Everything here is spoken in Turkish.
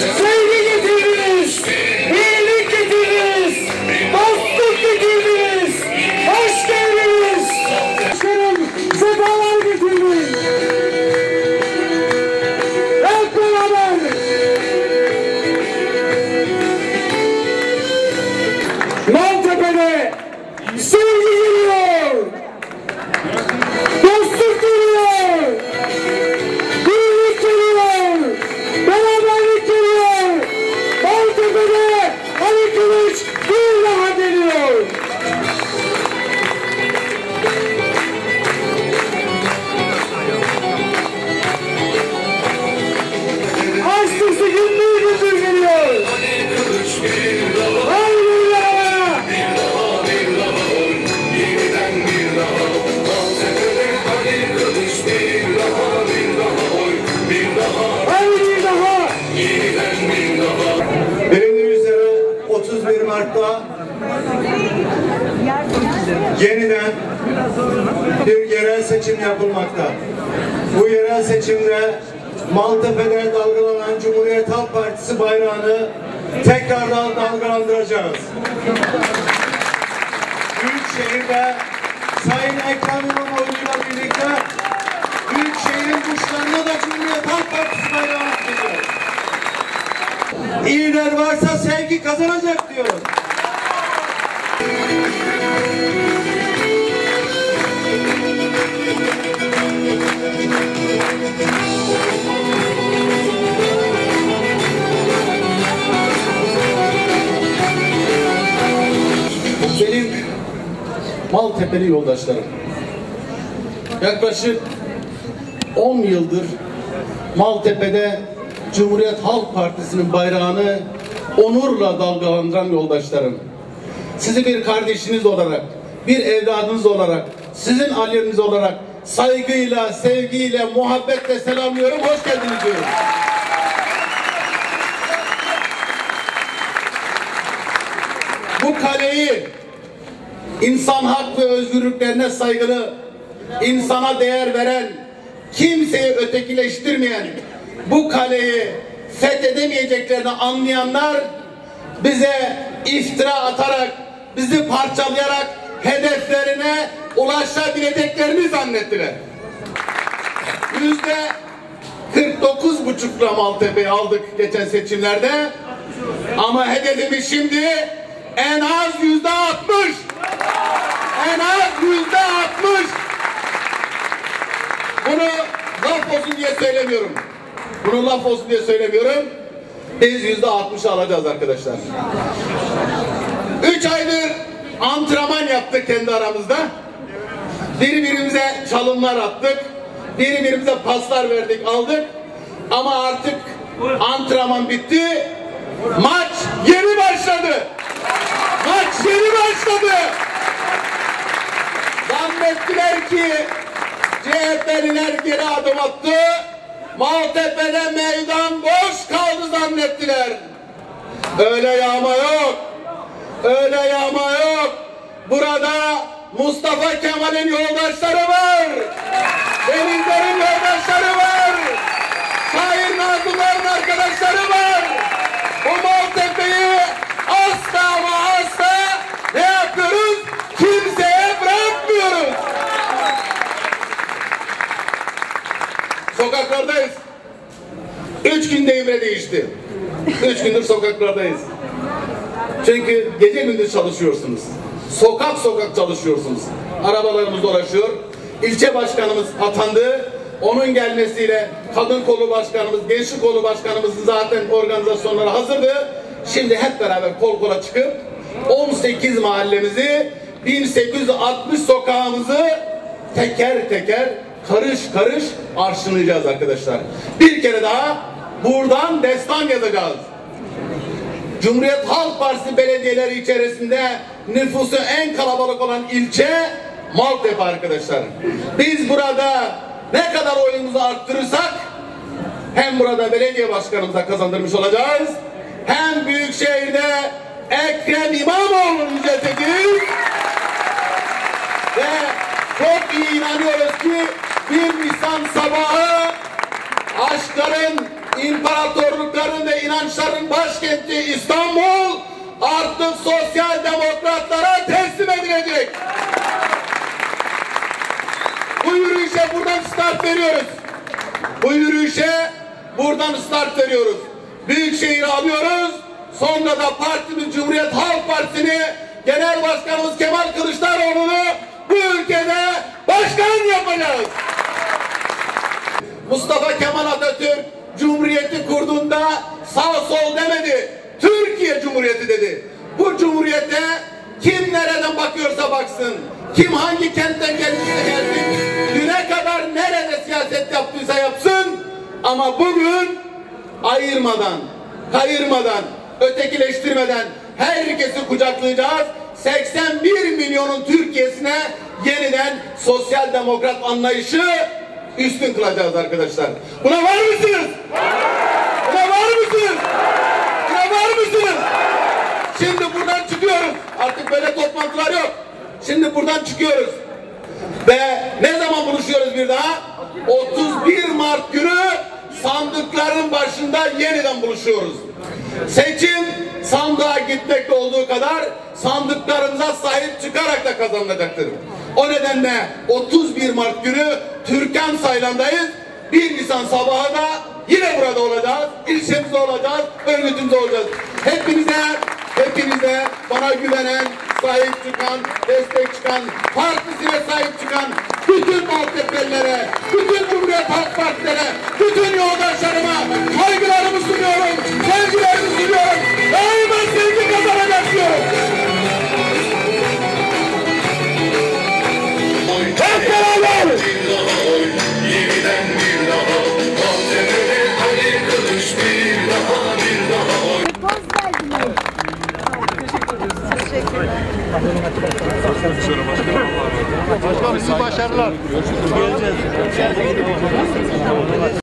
Sevgi getirdiniz. İyilik getirdiniz. Dostluk getirdiniz. Hoş geldiniz. Başkanım sefalar getirdiniz. Hep beraber. Maltepe'de sevgi 31 Mart'ta yeniden bir yerel seçim yapılmakta. Bu yerel seçimde Maltepe'de dalgalanan Cumhuriyet Halk Partisi bayrağını tekrardan dalgalandıracağız. Büyükşehir'de Sayın Ekrem İmamoğlu'yla birlikte Büyükşehir'in kuşlarına da Cumhuriyet Halk Partisi bayrağını İyiler varsa sevgi kazanacak diyoruz. Benim Maltepe'li yoldaşlarım. Yaklaşık 10 yıldır Maltepe'de Cumhuriyet Halk Partisi'nin bayrağını onurla dalgalandıran yoldaşlarım. Sizi bir kardeşiniz olarak, bir evladınız olarak, sizin aileniz olarak saygıyla, sevgiyle, muhabbetle selamlıyorum. Hoş geldiniz diyorum. Bu kaleyi insan hak ve özgürlüklerine saygılı, insana değer veren, kimseyi ötekileştirmeyen bu kaleyi fethedemeyeceklerini anlayanlar bize iftira atarak, bizi parçalayarak hedeflerine ulaşabileceklerini zannettiler. Yüzde 49 buçukla Maltepe'yi aldık geçen seçimlerde. Ama hedefimiz şimdi en az yüzde 60. En az yüzde 60. Bunu laf olsun diye söylemiyorum. Bunu laf olsun diye söylemiyorum. Biz yüzde 60 alacağız arkadaşlar. Üç aydır antrenman yaptık kendi aramızda. Birbirimize çalımlar attık. Birbirimize paslar verdik, aldık. Ama artık antrenman bitti. Maç yeni başladı. Maç yeni başladı. Zannettiler ki CHP'liler geri adım attı. Maltepe'de meydan boş kaldı zannettiler. Öyle yağma yok. Öyle yağma yok. Burada Mustafa Kemal'in yoldaşları var. Denizler'in yoldaşları var. Şair Nazlıların arkadaşları var. Bu Maltepe'yi asla ama asla ne yapıyoruz? Kimseye bırakmıyoruz. Sokaklardayız. Üç günde imre değişti. Üç gündür sokaklardayız. Çünkü gece gündüz çalışıyorsunuz. Sokak sokak çalışıyorsunuz. Arabalarımız dolaşıyor. İlçe başkanımız atandı. Onun gelmesiyle kadın kolu başkanımız, gençlik kolu başkanımızın zaten organizasyonları hazırdı. Şimdi hep beraber kol kola çıkıp 18 mahallemizi 1860 sokağımızı teker teker karış karış arşınlayacağız arkadaşlar. Bir kere daha buradan destan yazacağız. Cumhuriyet Halk Partisi belediyeleri içerisinde nüfusu en kalabalık olan ilçe Maltepe arkadaşlar. Biz burada ne kadar oyumuzu arttırırsak hem burada belediye başkanımıza kazandırmış olacağız hem Büyükşehir'de Ekrem İmamoğlu'nu yücelteceğiz ve çok iyi inanıyoruz ki bir Nisan sabahı aşkların imparatorlukların ve inançların başkenti İstanbul artık sosyal demokratlara teslim edilecek. Bu yürüyüşe buradan start veriyoruz. Bu yürüyüşe buradan start veriyoruz. Büyükşehir'i alıyoruz. Sonra da partimiz Cumhuriyet Halk Partisi'ni Genel Başkanımız Kemal Kılıçdaroğlu'nu bu ülkede başkan yapacağız. Mustafa Kemal Atatürk Cumhuriyeti kurduğunda sağ sol demedi. Türkiye Cumhuriyeti dedi. Bu cumhuriyete kim nereden bakıyorsa baksın. Kim hangi kentten gelirse gelsin. Düne kadar nerede siyaset yaptıysa yapsın. Ama bugün ayırmadan, kayırmadan, ötekileştirmeden herkesi kucaklayacağız. 81 milyonun Türkiye'sine yeniden sosyal demokrat anlayışı üstün kılacağız arkadaşlar. Buna var mısınız? Buna var mısınız? Buna var mısınız? Şimdi buradan çıkıyoruz. Artık böyle toplantılar yok. Şimdi buradan çıkıyoruz. Ve ne zaman buluşuyoruz bir daha? 31 Mart günü sandıkların başında yeniden buluşuyoruz. Seçim sandığa gitmekte olduğu kadar sandıklarımıza sahip çıkarak da kazanılacaktır. O nedenle 31 Mart günü Türkan Saylan'dayız. 1 Nisan sabahı da yine burada olacağız. İlçemizde olacağız, örgütümüzde olacağız. Hepinize, hepinize bana güvenen, sahip çıkan, destek çıkan, partisine sahip çıkan bütün Maltepe'lilere, bütün Cumhuriyet Halk Partilere, bütün yoldaşlarıma saygılarımı